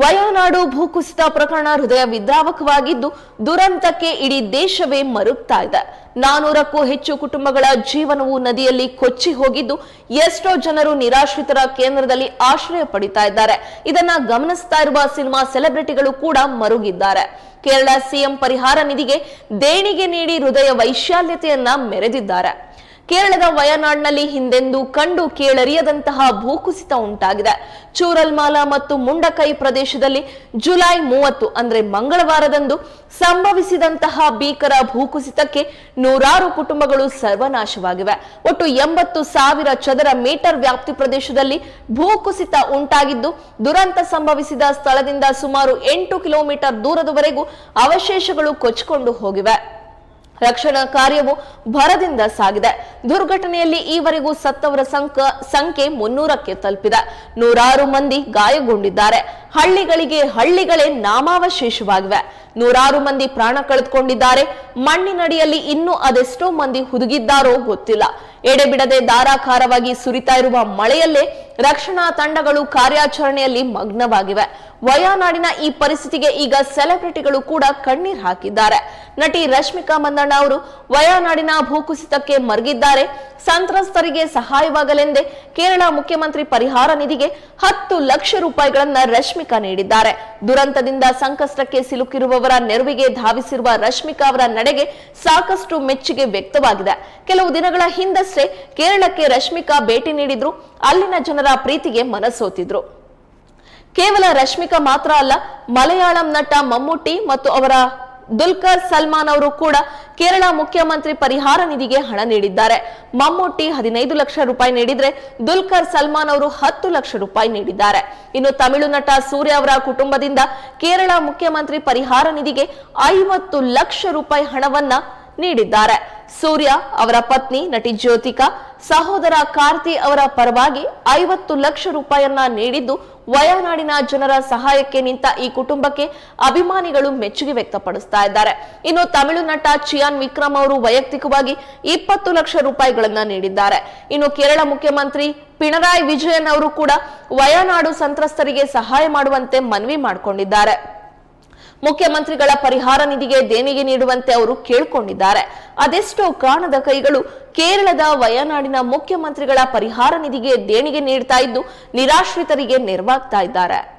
ವಯನಾಡು ಭೂಕುಸಿತ ಪ್ರಕರಣ ಹೃದಯ ವಿದ್ರಾವಕವಾಗಿದ್ದು ದುರಂತಕ್ಕೆ ಇಡೀ ದೇಶವೇ ಮರುಗ್ತಾ ಇದೆ. ನಾನೂರಕ್ಕೂ ಹೆಚ್ಚು ಕುಟುಂಬಗಳ ಜೀವನವು ನದಿಯಲ್ಲಿ ಕೊಚ್ಚಿ ಹೋಗಿದ್ದು ಎಷ್ಟೋ ಜನರು ನಿರಾಶ್ರಿತರ ಕೇಂದ್ರದಲ್ಲಿ ಆಶ್ರಯ ಪಡಿತಾ ಇದ್ದಾರೆ. ಇದನ್ನ ಗಮನಿಸ್ತಾ ಇರುವ ಸಿನಿಮಾ ಸೆಲೆಬ್ರಿಟಿಗಳು ಕೂಡ ಮರುಗಿದ್ದಾರೆ. ಕೇರಳ ಸಿಎಂ ಪರಿಹಾರ ನಿಧಿಗೆ ದೇಣಿಗೆ ನೀಡಿ ಹೃದಯ ವೈಶಾಲ್ಯತೆಯನ್ನ ಮೆರೆದಿದ್ದಾರೆ. ಕೇರಳದ ವಯನಾಡ್ನಲ್ಲಿ ಹಿಂದೆಂದೂ ಕಂಡು ಕೇಳರಿಯದಂತಹ ಭೂಕುಸಿತ ಉಂಟಾಗಿದೆ. ಚೂರಲ್ಮಾಲಾ ಮತ್ತು ಮುಂಡಕೈ ಪ್ರದೇಶದಲ್ಲಿ ಜುಲೈ ಮೂವತ್ತು ಅಂದ್ರೆ ಮಂಗಳವಾರದಂದು ಸಂಭವಿಸಿದಂತಹ ಭೀಕರ ಭೂಕುಸಿತಕ್ಕೆ ನೂರಾರು ಕುಟುಂಬಗಳು ಸರ್ವನಾಶವಾಗಿವೆ. ಒಟ್ಟು ಎಂಬತ್ತು ಸಾವಿರ ಚದರ ಮೀಟರ್ ವ್ಯಾಪ್ತಿ ಪ್ರದೇಶದಲ್ಲಿ ಭೂಕುಸಿತ ಉಂಟಾಗಿದ್ದು, ದುರಂತ ಸಂಭವಿಸಿದ ಸ್ಥಳದಿಂದ ಸುಮಾರು ಎಂಟು ಕಿಲೋಮೀಟರ್ ದೂರದವರೆಗೂ ಅವಶೇಷಗಳು ಕೊಚ್ಚಿಕೊಂಡು ಹೋಗಿವೆ. ರಕ್ಷಣಾ ಕಾರ್ಯವು ಭರದಿಂದ ಸಾಗಿದೆ. ದುರ್ಘಟನೆಯಲ್ಲಿ ಈವರೆಗೂ ಸತ್ತವರ ಸಂಕ, ಸಂಖ್ಯೆ ಮುನ್ನೂರಕ್ಕೆ ತಲುಪಿದೆ. ನೂರಾರು ಮಂದಿ ಗಾಯಗೊಂಡಿದ್ದಾರೆ. ಹಳ್ಳಿಗಳಿಗೆ ಹಳ್ಳಿಗಳೇ ನಾಮಾವಶೇಷವಾಗಿವೆ. ನೂರಾರು ಮಂದಿ ಪ್ರಾಣ ಕಳೆದುಕೊಂಡಿದ್ದಾರೆ. ಮಣ್ಣಿನಡಿಯಲ್ಲಿ ಇನ್ನೂ ಅದೆಷ್ಟೋ ಮಂದಿ ಹುದುಗಿದ್ದಾರೋ ಗೊತ್ತಿಲ್ಲ. ಎಡೆಬಿಡದೆ ಧಾರಾಕಾರವಾಗಿ ಸುರಿತಾ ಇರುವ ಮಳೆಯಲ್ಲೇ ರಕ್ಷಣಾ ತಂಡಗಳು ಕಾರ್ಯಾಚರಣೆಯಲ್ಲಿ ಮಗ್ನವಾಗಿವೆ. ವಯನಾಡಿನ ಈ ಪರಿಸ್ಥಿತಿಗೆ ಈಗ ಸೆಲೆಬ್ರಿಟಿಗಳು ಕೂಡ ಕಣ್ಣೀರ್ ಹಾಕಿದ್ದಾರೆ. ನಟಿ ರಶ್ಮಿಕಾ ಮಂದಣ್ಣ ಅವರು ವಯನಾಡಿನ ಭೂಕುಸಿತಕ್ಕೆ ಮರಗಿದ್ದಾರೆ. ಸಂತ್ರಸ್ತರಿಗೆ ಸಹಾಯವಾಗಲೆಂದೇ ಕೇರಳ ಮುಖ್ಯಮಂತ್ರಿ ಪರಿಹಾರ ನಿಧಿಗೆ ಹತ್ತು ಲಕ್ಷ ರೂಪಾಯಿಗಳನ್ನ ರಶ್ಮಿಕಾ ನೀಡಿದ್ದಾರೆ. ದುರಂತದಿಂದ ಸಂಕಷ್ಟಕ್ಕೆ ಸಿಲುಕಿರುವವರ ನೆರವಿಗೆ ಧಾವಿಸಿರುವ ರಶ್ಮಿಕಾ ಅವರ ನಡೆಗೆ ಸಾಕಷ್ಟು ಮೆಚ್ಚುಗೆ ವ್ಯಕ್ತವಾಗಿದೆ. ಕೆಲವು ದಿನಗಳ ಹಿಂದಷ್ಟೇ ಕೇರಳಕ್ಕೆ ರಶ್ಮಿಕಾ ಭೇಟಿ ನೀಡಿದ್ರು. ಅಲ್ಲಿನ ಜನರ ಪ್ರೀತಿಗೆ ಮನಸೋತಿದ್ರು. ಕೇವಲ ರಶ್ಮಿಕಾ ಮಾತ್ರ ಅಲ್ಲ, ಮಲಯಾಳಂ ನಟ ಮಮ್ಮೂಟಿ ಮತ್ತು ಅವರ ದುಲ್ಕರ್ ಸಲ್ಮಾನ್ ಅವರು ಕೂಡ ಕೇರಳ ಮುಖ್ಯಮಂತ್ರಿ ಪರಿಹಾರ ನಿಧಿಗೆ ಹಣ ನೀಡಿದ್ದಾರೆ. ಮಮ್ಮೂಟಿ ಹದಿನೈದು ಲಕ್ಷ ರೂಪಾಯಿ ನೀಡಿದ್ರೆ ದುಲ್ಕರ್ ಸಲ್ಮಾನ್ ಅವರು ಹತ್ತು ಲಕ್ಷ ರೂಪಾಯಿ ನೀಡಿದ್ದಾರೆ. ಇನ್ನು ತಮಿಳು ನಟ ಸೂರ್ಯ ಅವರ ಕುಟುಂಬದಿಂದ ಕೇರಳ ಮುಖ್ಯಮಂತ್ರಿ ಪರಿಹಾರ ನಿಧಿಗೆ ಐವತ್ತು ಲಕ್ಷ ರೂಪಾಯಿ ಹಣವನ್ನ ನೀಡಿದ್ದಾರೆ. ಸೂರ್ಯ ಅವರ ಪತ್ನಿ ನಟಿ ಜ್ಯೋತಿಕಾ, ಸಹೋದರ ಕಾರ್ತಿ ಅವರ ಪರವಾಗಿ ಐವತ್ತು ಲಕ್ಷ ರೂಪಾಯಿಯನ್ನ ನೀಡಿದ್ದು ವಯನಾಡಿನ ಜನರ ಸಹಾಯಕ್ಕೆ ನಿಂತ ಈ ಕುಟುಂಬಕ್ಕೆ ಅಭಿಮಾನಿಗಳು ಮೆಚ್ಚುಗೆ ವ್ಯಕ್ತಪಡಿಸ್ತಾ ಇದ್ದಾರೆ. ಇನ್ನು ತಮಿಳು ನಟ ಚಿಯಾನ್ ವಿಕ್ರಮ್ ಅವರು ವೈಯಕ್ತಿಕವಾಗಿ ಇಪ್ಪತ್ತು ಲಕ್ಷ ರೂಪಾಯಿಗಳನ್ನ ನೀಡಿದ್ದಾರೆ. ಇನ್ನು ಕೇರಳ ಮುಖ್ಯಮಂತ್ರಿ ಪಿಣರಾಯಿ ವಿಜಯನ್ ಅವರು ಕೂಡ ವಯನಾಡು ಸಂತ್ರಸ್ತರಿಗೆ ಸಹಾಯ ಮಾಡುವಂತೆ ಮನವಿ ಮಾಡಿಕೊಂಡಿದ್ದಾರೆ. ಮುಖ್ಯಮಂತ್ರಿಗಳ ಪರಿಹಾರ ನಿಧಿಗೆ ದೇಣಿಗೆ ನೀಡುವಂತೆ ಅವರು ಕೇಳಿಕೊಂಡಿದ್ದಾರೆ. ಅದೆಷ್ಟೋ ಕಾಣದ ಕೈಗಳು ಕೇರಳದ ವಯನಾಡಿನ ಮುಖ್ಯಮಂತ್ರಿಗಳ ಪರಿಹಾರ ನಿಧಿಗೆ ದೇಣಿಗೆ ನೀಡ್ತಾ ಇದ್ದು ನಿರಾಶ್ರಿತರಿಗೆ ನೆರವಾಗ್ತಾ ಇದ್ದಾರೆ.